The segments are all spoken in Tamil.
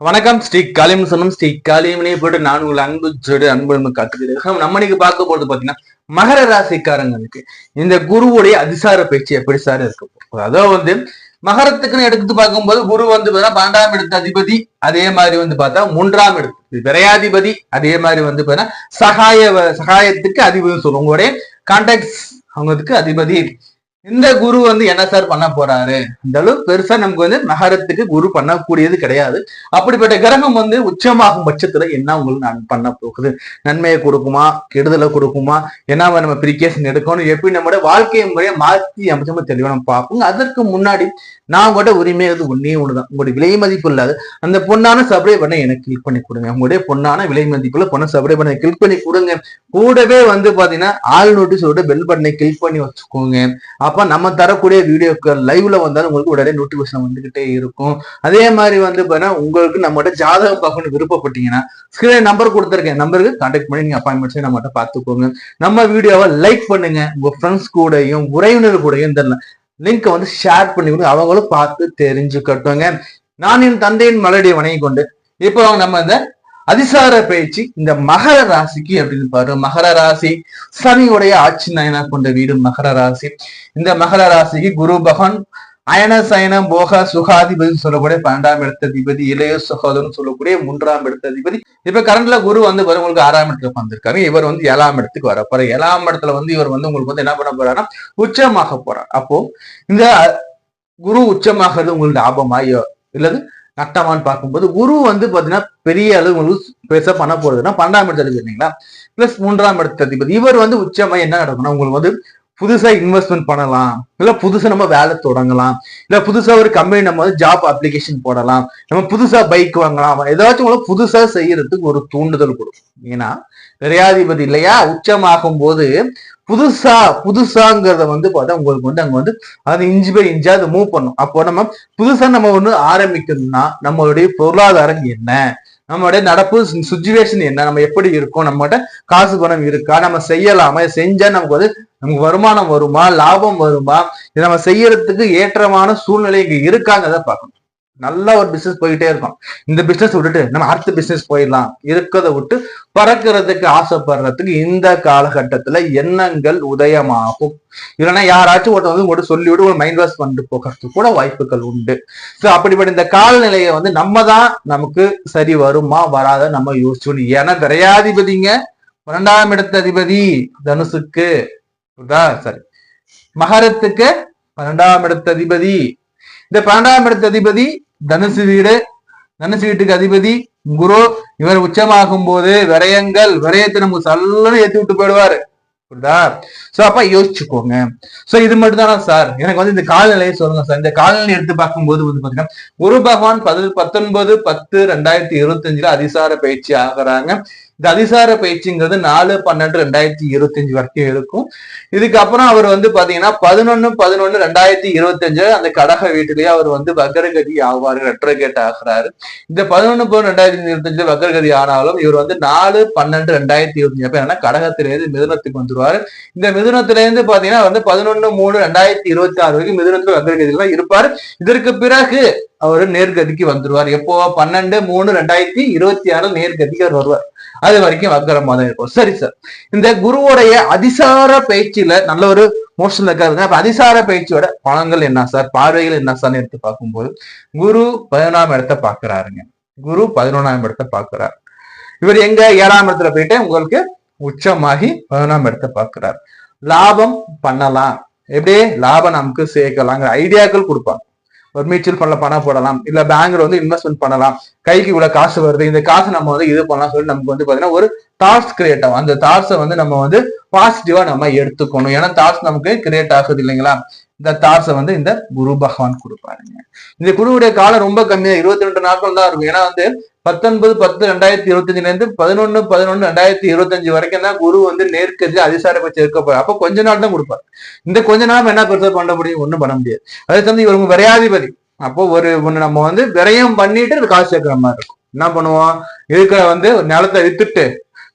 வணக்கம் ஸ்ரீ காளியம் சொன்னும் ஸ்ரீ காளியமனே போட்டு நான் உங்களை அன்பு ஜோடு அன்பு காத்துக்கிறேன் நம்ம இன்னைக்கு பார்க்க போறது பாத்தீங்கன்னா மகர ராசிக்காரங்களுக்கு இந்த குருவுடைய அதிசார பயிற்சி எப்படி சார் இருக்க அதாவது வந்து மகரத்துக்குன்னு எடுத்து பார்க்கும்போது குரு வந்து பார்த்தா பன்னெண்டாம் இடத்து அதிபதி அதே மாதிரி வந்து பார்த்தா மூன்றாம் இடத்து விரையாதிபதி அதே மாதிரி வந்து பாத்தீங்கன்னா சகாய சகாயத்துக்கு அதிபதி சொல்லுவோம். உங்களுடைய கான்டாக்ட்ஸ் அவங்களுக்கு அதிபதி இந்த குரு வந்து என்ன சார் பண்ண போறாரு? இந்த அளவு பெருசா நமக்கு வந்து நகரத்துக்கு குரு பண்ணக்கூடியது கிடையாது. அப்படிப்பட்ட கிரகம் வந்து உச்சமாகும் பட்சத்துல என்ன உங்களுக்கு நான் பண்ண போகுது? நன்மையை கொடுக்குமா? கெடுதலை கொடுக்குமா? என்ன நம்ம பிரிகேஷன் எடுக்கணும். எப்படி நம்மளோட வாழ்க்கை முறையை மாற்றி அமைச்சமா தெளிவான நம்ம பார்ப்போங்க. அதற்கு முன்னாடி நான் உங்கள்கிட்ட உரிமை அது ஒன்றே ஒண்ணுதான். உங்களுடைய விலை மதிப்பு இல்லாத. அந்த பொண்ணான சப்ளை பண்ண எனக்கு கிளிக் பண்ணி கொடுங்க. உங்களுடைய பொண்ணான விலை மதிப்புல பொண்ணை சப்ளை பண்ண கிளிக் பண்ணி கொடுங்க. கூடவே வந்து பாத்தீங்கன்னா ஆல் நோட்டீஸோட பெல் பட்டனை கிளிக் பண்ணி வச்சுக்கோங்க. அப்ப நம்ம தரக்கூடிய வீடியோக்கள் லைவ்ல வந்தாலும் உங்களுக்கு உடனே நோட்டிபிகேஷன் வந்துகிட்டே இருக்கும். அதே மாதிரி வந்து பாத்தீங்கன்னா உங்களுக்கு நம்மகிட்ட ஜாதகம் பார்க்கணும்னு விருப்பப்பட்டீங்கன்னா ஸ்கிரீன் நம்பர் கொடுத்துருக்கேன். நம்பருக்கு கான்டாக்ட் பண்ணி நீங்க அப்பாயின்மெண்ட்ஸை நம்மகிட்ட பார்த்துக்கோங்க. நம்ம வீடியோவை லைக் பண்ணுங்க. உங்க ஃப்ரெண்ட்ஸ் கூடயும் உறவினர் கூடயும் இந்த லிங்கை வந்து ஷேர் பண்ணி கொடுங்க அவங்களும் பார்த்து தெரிஞ்சுக்கட்டுங்க நான் என் தந்தையின் மலடியை வணங்கி கொண்டு இப்போ நம்ம இந்த அதிசார பயிற்சி இந்த மகர ராசிக்கு அப்படின்னு பாரு. மகர ராசி சனியுடைய ஆட்சி நயனா கொண்ட வீடு மகர ராசி. இந்த மகர ராசிக்கு குரு பகவான் அயன சயனம் போக சுகாதிபதினு சொல்லக்கூடிய பன்னெண்டாம் இடத்த அதிபதி இளைய சுகாதம் சொல்லக்கூடிய மூன்றாம் இடத்த அதிபதி. இப்ப கரண்ட்ல குரு வந்து வரும் உங்களுக்கு ஆறாம் இடத்துல வந்திருக்காரு இவர் வந்து ஏழாம் இடத்துக்கு வர போற ஏழாம் இடத்துல வந்து இவர் வந்து உங்களுக்கு வந்து என்ன பண்ண போறாருன்னா உச்சமாக போறார். அப்போ இந்த குரு உச்சமாகிறது உங்களுக்கு லாபமாயோ இல்லது நட்டமான்னு பார்க்கும்போது குரு வந்து பாத்தீங்கன்னா பெரிய அளவு உங்களுக்கு பெருசா பண்ண போறதுன்னா பன்னெண்டாம் இடத்து அதிபதி இல்லைங்களா? பிளஸ் மூன்றாம் இடத்து அதிபதி. இவர் வந்து உச்சமாக என்ன நடக்கும்னா உங்களுக்கு வந்து புதுசா இன்வெஸ்ட்மெண்ட் பண்ணலாம். இல்ல புதுசா நம்ம வேலை தொடங்கலாம். இல்ல புதுசா ஒரு கம்பெனி நம்ம வந்து ஜாப் அப்ளிகேஷன் போடலாம். நம்ம புதுசா பைக் வாங்கலாம். ஏதாச்சும் உங்களை புதுசா செய்யறதுக்கு ஒரு தூண்டுதல் கொடுக்கும். ஏன்னா விரையாதிபதி இல்லையா? உச்சமாகும் போது புதுசா புதுசாங்கிறத வந்து பார்த்தா உங்களுக்கு வந்து அங்க வந்து அது இன்ச்சு பை இன்ச்சா அதை மூவ் பண்ணும். அப்போ நம்ம புதுசா நம்ம ஒண்ணு ஆரம்பிக்கணும்னா நம்மளுடைய பொருளாதாரம் என்ன? நம்மளுடைய நடப்பு சுச்சுவேஷன் என்ன? நம்ம எப்படி இருக்கோம்? நம்மகிட்ட காசு பணம் இருக்கா? நம்ம செய்யலாமா? செஞ்சா நமக்கு வந்து நமக்கு வருமானம் வருமா? லாபம் வருமா? இதை நம்ம செய்யறதுக்கு ஏற்றமான சூழ்நிலை இங்க இருக்காங்கிறத பார்க்கணும். நல்ல ஒரு பிசினஸ் போயிட்டே இருக்கும் இந்த பிசினஸ் விட்டுட்டு நம்ம அடுத்த பிசினஸ் போயிடலாம். இருக்கிறத விட்டு பறக்கிறதுக்கு ஆசைப்படுறதுக்கு இந்த காலகட்டத்துல எண்ணங்கள் உதயமாகும். இல்லைன்னா யாராச்சும் ஒருத்தர் வந்து உங்கள்கிட்ட சொல்லிவிட்டு ஒரு மைண்ட் வாஷ் பண்ணிட்டு போகிறதுக்கு கூட வாய்ப்புகள் உண்டு. ஸோ அப்படிப்பட்ட இந்த காலநிலையை வந்து நம்ம தான் நமக்கு சரி வருமா வராத நம்ம யோசிச்சோம் ஏன்னா விரையாதிபதிங்க பன்னெண்டாம் இடத்த அதிபதி தனுசுக்கு சரி. மகரத்துக்கு பன்னெண்டாம் இடத்த அதிபதி. இந்த பன்னெண்டாம் இடத்த அதிபதி தனுசு வீடு தனுசு வீட்டுக்கு அதிபதி குரு இவர் உச்சமாகும் போது விரயங்கள் விரயத்தை நமக்கு சல்லன்னு ஏத்தி விட்டு போயிடுவாரு. புரியுதா? சோ அப்ப யோசிச்சுக்கோங்க. சோ இது மட்டும் தானா சார் எனக்கு வந்து இந்த காலநிலையை சொல்லுங்க சார் இந்த காலநிலை எடுத்து பார்க்கும்போது வந்து பாத்தீங்கன்னா குரு பகவான் பதி பத்தொன்பது பத்து ரெண்டாயிரத்தி இருபத்தி அஞ்சுல அதிசார பயிற்சி ஆகிறாங்க. இந்த அதிசார பயிற்சிங்கிறது நாலு பன்னெண்டு ரெண்டாயிரத்தி இருபத்தஞ்சு வரைக்கும் இருக்கும். இதுக்கப்புறம் அவர் வந்து பாத்தீங்கன்னா பதினொன்னு பதினொன்னு ரெண்டாயிரத்தி இருபத்தஞ்சு அந்த கடக வீட்டிலேயே அவர் வந்து வக்கரகதி ஆவாரு ரெட்ரகேட் ஆகிறாரு. இந்த பதினொன்னு பதினொன்று ரெண்டாயிரத்தி இருபத்தி அஞ்சு வக்கரகதி ஆனாலும் இவர் வந்து நாலு பன்னெண்டு ரெண்டாயிரத்தி இருபத்தி அஞ்சு என்னன்னா கடகத்திலேருந்து மிதுனத்துக்கு வந்துருவாரு. இந்த மிதுனத்திலேருந்து பாத்தீங்கன்னா வந்து பதினொன்னு மூணு ரெண்டாயிரத்தி இருபத்தி ஆறு வரைக்கும் மிதுனத்துல வக்கரகதியில தான் இருப்பாரு. இதற்கு பிறகு அவர் நேர்கதிக்கு வந்துருவார். எப்போ? பன்னெண்டு மூணு ரெண்டாயிரத்தி இருபத்தி ஆறு நேர்கதிக்கு அவர் வருவார். அது வரைக்கும் வக்கரமா தான் இருக்கும். சரி சார் இந்த குருவோடைய அதிசார பயிற்சியில நல்ல ஒரு மோஷன்ல இருக்காருங்க அப்ப அதிசார பயிற்சியோட பலன்கள் என்ன சார் பார்வைகள் என்ன சார் எடுத்து பார்க்கும்போது குரு பதினொன்றாம் இடத்தை பாக்குறாருங்க குரு பதினொன்றாம் இடத்தை பாக்குறாரு இவர் எங்க ஏழாம் இடத்துல போயிட்டு உங்களுக்கு உச்சமாகி பதினொன்றாம் இடத்தை பாக்குறாரு லாபம் பண்ணலாம். எப்படியே லாபம் நமக்கு சேர்க்கலாங்கிற ஐடியாக்கள் கொடுப்பாங்க. ஒரு மியூச்சுவல் ஃபண்ட்ல பணம் போடலாம். இல்ல பேங்க்ல வந்து இன்வெஸ்ட்மெண்ட் பண்ணலாம். கைக்கு இவ்வளவு காசு வருது. இந்த காசு நம்ம வந்து இது பண்ணலாம் சொல்லி நமக்கு வந்து பாத்தீங்கன்னா ஒரு தாட்ஸ் கிரியேட் ஆகும். அந்த தாட்ஸை வந்து நம்ம வந்து பாசிட்டிவா நம்ம எடுத்துக்கணும். ஏன்னா தாட்ஸ் நமக்கு கிரியேட் ஆகுது இல்லைங்களா? இந்த தாட்ஸை வந்து இந்த குரு பகவான் கொடுப்பாருங்க. இந்த குருவுடைய காலம் ரொம்ப கம்மியா இருபத்தி ரெண்டு நாட்கள் தான் இருக்கும். ஏன்னா வந்து பத்தொன்பது பத்து ரெண்டாயிரத்தி இருபத்தஞ்சுல இருந்து பதினொன்னு பதினொன்னு ரெண்டாயிரத்தி இருபத்தஞ்சு வரைக்கும் தான் குரு வந்து நேர்க்கதி அதிசார பட்சம் இருக்க போறாரு அப்ப கொஞ்ச நாள் தான் கொடுப்பார். இந்த கொஞ்ச நாள் என்ன பெருசா பண்ண முடியும்? ஒண்ணும் பண்ண முடியாது. அதே சமயம் இவங்க விரையாதிபதி. அப்போ ஒரு ஒண்ணு நம்ம வந்து விரயம் பண்ணிட்டு அது காசு சேர்க்கிற மாதிரி இருக்கும். என்ன பண்ணுவோம்? இருக்கிற வந்து ஒரு நிலத்தை வித்துட்டு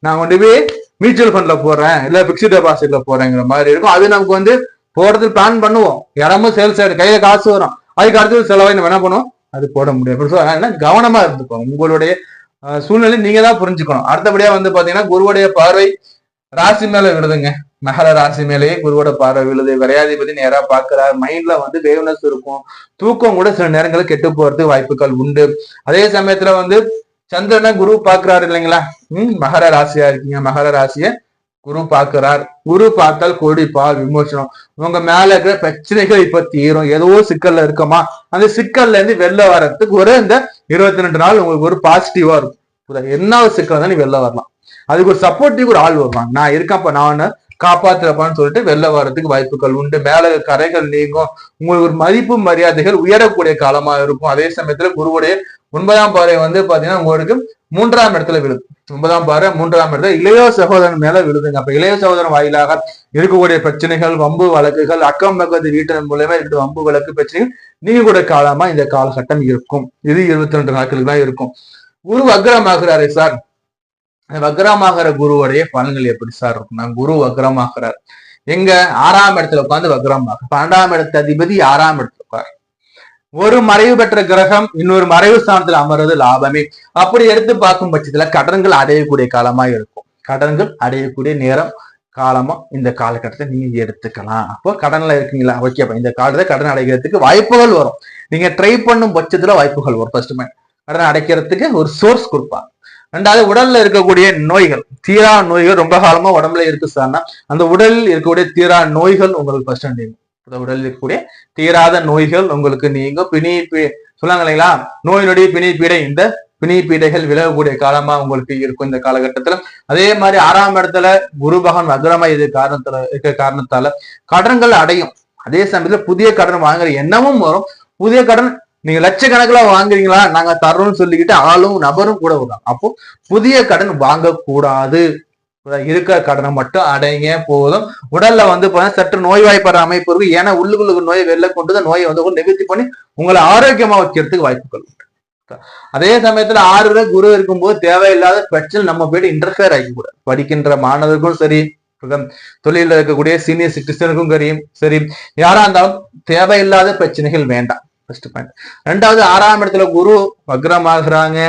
நான் கொண்டு போய் மியூச்சுவல் ஃபண்ட்ல போடுறேன். இல்ல பிக்ஸ்ட் டெபாசிட்ல போறேங்கிற மாதிரி இருக்கும். அது நமக்கு வந்து போறதுக்கு பிளான் பண்ணுவோம். இடமும் சேல்ஸ் ஆயிடும். கையில காசு வரும். அதுக்கு அடுத்தது செலவாய் நம்ம என்ன பண்ணுவோம்? அது போட முடியும் அப்படி என்ன? கவனமா இருந்துக்கும் உங்களுடைய சூழ்நிலை நீங்க தான் புரிஞ்சுக்கணும். அடுத்தபடியா வந்து பாத்தீங்கன்னா குருவுடைய பார்வை ராசி மேல விழுதுங்க. மகர ராசி மேலேயே குருவோட பார்வை விழுது. விரையாதிபதி நேரா பார்க்குறாரு மைண்ட்ல வந்து வேவ்னஸ் இருக்கும். தூக்கம் கூட சில நேரங்களில் கெட்டு போறதுக்கு வாய்ப்புகள் உண்டு. அதே சமயத்துல வந்து சந்திரனை குரு பாக்குறாரு இல்லைங்களா? ம் மகர ராசியா இருக்கீங்க. மகர ராசியை குரு பார்க்கிறார். குரு பார்த்தால் கொடிப்பா விமோசனம். உங்க மேல இருக்கிற பிரச்சனைகள் இப்ப தீரும். ஏதோ சிக்கல்ல இருக்கமா? அந்த சிக்கல்ல இருந்து வெளில வர்றதுக்கு ஒரு இந்த இருபத்தி ரெண்டு நாள் உங்களுக்கு ஒரு பாசிட்டிவா இருக்கும். என்ன ஒரு சிக்கல் தான் நீ வெளில வரலாம். அதுக்கு ஒரு சப்போர்ட்டிவ் ஒரு ஆள் வருவாங்க நான் இருக்கேன்ப்பா நான் காப்பாத்துறப்பான்னு சொல்லிட்டு வெளில வர்றதுக்கு வாய்ப்புகள் உண்டு. மேல கரைகள் நீங்கும். உங்களுக்கு ஒரு மதிப்பு மரியாதைகள் உயரக்கூடிய காலமா இருக்கும். அதே சமயத்துல குருவுடைய ஒன்பதாம் பாறை வந்து பாத்தீங்கன்னா உங்களுக்கு மூன்றாம் இடத்துல விழுது. ஒன்பதாம் பாறை மூன்றாம் இடத்துல இளைய சகோதரன் மேல விழுதுங்க. அப்ப இளைய சகோதரன் வாயிலாக இருக்கக்கூடிய பிரச்சனைகள் வம்பு வழக்குகள் அக்கம் பக்கத்து வீட்டின் மூலயமா இருக்கிற வம்பு வழக்கு பிரச்சனைகள் நீங்க கூட காலமா இந்த காலகட்டம் இருக்கும். இது இருபத்தி ரெண்டு நாட்களுக்கு தான் இருக்கும். குரு வக்ரமாகிறாரே சார். வக்ரமாகிற குருவுடைய பலன்கள் எப்படி சார் இருக்கும்னா குரு வக்ரமாகிறார். எங்க ஆறாம் இடத்துல உட்காந்து வக்ரமாக பன்னெண்டாம் இடத்து அதிபதி ஆறாம் இடத்துல உட்கார் ஒரு மறைவு பெற்ற கிரகம் இன்னொரு மறைவு ஸ்தானத்தில் அமர்றது லாபமே. அப்படி எடுத்து பார்க்கும் பட்சத்துல கடன்கள் அடையக்கூடிய காலமா இருக்கும். கடன்கள் அடையக்கூடிய நேரம் காலமா இந்த காலகட்டத்தை நீங்க எடுத்துக்கலாம். அப்போ கடன்ல இருக்கீங்களா? ஓகே இந்த காலத்தை கடன் அடைக்கிறதுக்கு வாய்ப்புகள் வரும். நீங்க ட்ரை பண்ணும் பட்சத்துல வாய்ப்புகள் வரும். ஃபர்ஸ்ட் கடன் அடைக்கிறதுக்கு ஒரு சோர்ஸ் கொடுப்பாங்க. ரெண்டாவது உடல்ல இருக்கக்கூடிய நோய்கள். தீரா நோய்கள் ரொம்ப காலமா உடம்புல இருக்கு சார்னா அந்த உடலில் இருக்கக்கூடிய தீரா நோய்கள் உங்களுக்கு ஃபர்ஸ்ட் நீங்கும் உடலில் இருக்கக்கூடிய தீராத நோய்கள் உங்களுக்கு நீங்க பிணி பீ- இல்லைங்களா? நோய் நொடி பிணி பீடை இந்த பிணி பீடைகள் விலகக்கூடிய காலமா உங்களுக்கு இருக்கும் இந்த காலகட்டத்துல அதே மாதிரி ஆறாம் இடத்துல குரு பகவான் வக்ரமா இது காரணத்துல இருக்க காரணத்தால கடன்கள் அடையும். அதே சமயத்துல புதிய கடன் வாங்குற எண்ணமும் வரும். புதிய கடன் நீங்க லட்சக்கணக்கில் வாங்குறீங்களா? நாங்க தரோம்னு சொல்லிக்கிட்டு ஆளும் நபரும் கூட வரும். அப்போ புதிய கடன் வாங்கக்கூடாது. இருக்கிற கடனை மட்டும் அடைங்க போதும். உடல்ல வந்து சற்று நோய்வாய்ப்படுற அமைப்பு இருக்கு. ஏன்னா உள்ளுக்குள்ள நோயை வெளில கொண்டு தான் நோயை வந்து நிவர்த்தி பண்ணி உங்களை ஆரோக்கியமா வைக்கிறதுக்கு வாய்ப்புகள் உண்டு அதே சமயத்துல ஆறுல குரு இருக்கும்போது தேவையில்லாத பிரச்சனை நம்ம போயிட்டு இன்டர்ஃபியர் ஆகிக்கூடாது படிக்கின்ற மாணவர்களுக்கும் சரி தொழில இருக்கக்கூடிய சீனியர் சிட்டிசனுக்கும் சரி சரி. யாரா இருந்தாலும் தேவையில்லாத பிரச்சனைகள் வேண்டாம். ஃபர்ஸ்ட் பாயிண்ட் ரெண்டாவது ஆறாம் இடத்துல குரு வக்ரமாகறாங்க.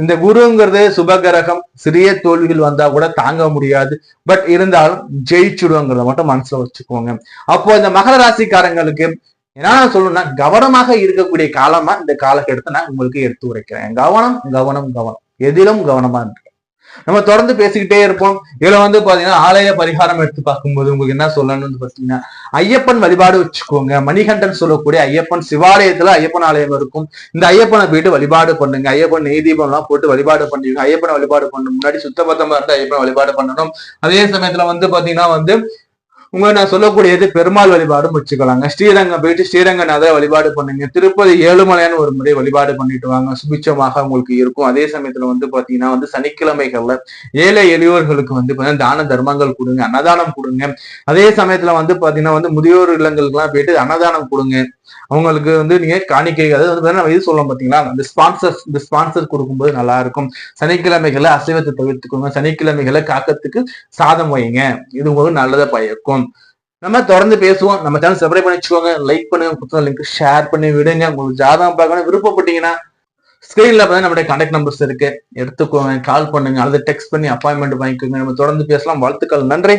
இந்த குருங்கிறது சுபகிரகம் சிறிய தோல்விகள் வந்தா கூட தாங்க முடியாது. பட் இருந்தாலும் ஜெயிச்சுடுவோங்கிறத மட்டும் மனசுல வச்சுக்கோங்க. அப்போ இந்த மகர ராசிக்காரங்களுக்கு என்ன சொல்லணும்னா கவனமாக இருக்கக்கூடிய காலமா இந்த காலகட்டத்தை நான் உங்களுக்கு எடுத்து உரைக்கிறேன். கவனம் கவனம் கவனம். எதிலும் கவனமா இருக்கு நம்ம தொடர்ந்து பேசிக்கிட்டே இருப்போம். இதுல வந்து பாத்தீங்கன்னா ஆலய பரிகாரம் எடுத்து பார்க்கும்போது உங்களுக்கு என்ன சொல்லணும்னு பாத்தீங்கன்னா ஐயப்பன் வழிபாடு வச்சுக்கோங்க. மணிகண்டன் சொல்லக்கூடிய ஐயப்பன் சிவாலயத்துல ஐயப்பன் ஆலயம் இருக்கும். இந்த ஐயப்பனை போயிட்டு வழிபாடு பண்ணுங்க. ஐயப்பன் நெய் தீபம் எல்லாம் போட்டு வழிபாடு பண்ணுவீங்க ஐயப்பனை வழிபாடு பண்ணணும் முன்னாடி சுத்தபத்தமா இருந்து ஐயப்பனை வழிபாடு பண்ணணும். அதே சமயத்துல வந்து பாத்தீங்கன்னா வந்து உங்க நான் சொல்லக்கூடியது பெருமாள் வழிபாடும் வச்சுக்கலாங்க. ஸ்ரீரங்கம் போயிட்டு ஸ்ரீரங்கநாதர் வழிபாடு பண்ணுங்க. திருப்பதி ஏழுமலையான்னு ஒரு முறை வழிபாடு பண்ணிட்டு வாங்க. சுபிச்சமாக உங்களுக்கு இருக்கும். அதே சமயத்துல வந்து பாத்தீங்கன்னா வந்து சனிக்கிழமைகள்ல ஏழை எளியோர்களுக்கு வந்து பாத்தீங்கன்னா தான தர்மங்கள் கொடுங்க. அன்னதானம் கொடுங்க. அதே சமயத்துல வந்து பாத்தீங்கன்னா வந்து முதியோர் இல்லங்களுக்கெல்லாம் போயிட்டு அன்னதானம் கொடுங்க. அவங்களுக்கு வந்து நீங்க காணிக்கை அதாவது வந்து பாத்தீங்கன்னா நம்ம இது சொல்லலாம் பாத்தீங்களா? இந்த ஸ்பான்சர்ஸ் இந்த ஸ்பான்சர் கொடுக்கும்போது நல்லா இருக்கும். சனிக்கிழமைகளை அசைவத்தை தவிர்த்துக்கோங்க. சனிக்கிழமைகளை காக்கத்துக்கு சாதம் வைங்க. இது உங்களுக்கு நல்லதை பயக்கும். நம்ம தொடர்ந்து பேசுவோம். நம்ம சேனல் சப்ஸ்கிரைப் பண்ணி வச்சுக்கோங்க. லைக் பண்ணுங்க. புத்தகம் லிங்க் ஷேர் பண்ணி விடுங்க. உங்களுக்கு ஜாதகம் பார்க்கணும் விருப்பப்பட்டீங்கன்னா ஸ்கிரீன்ல பார்த்தா நம்மளுடைய கான்டாக்ட் நம்பர்ஸ் இருக்கு. எடுத்துக்கோங்க. கால் பண்ணுங்க. அல்லது டெக்ஸ்ட் பண்ணி அப்பாயின்மெண்ட் வாங்கிக்கோங்க. நம்ம தொடர்ந்து பேசலாம். வாழ்த்துக்கள். நன்றி.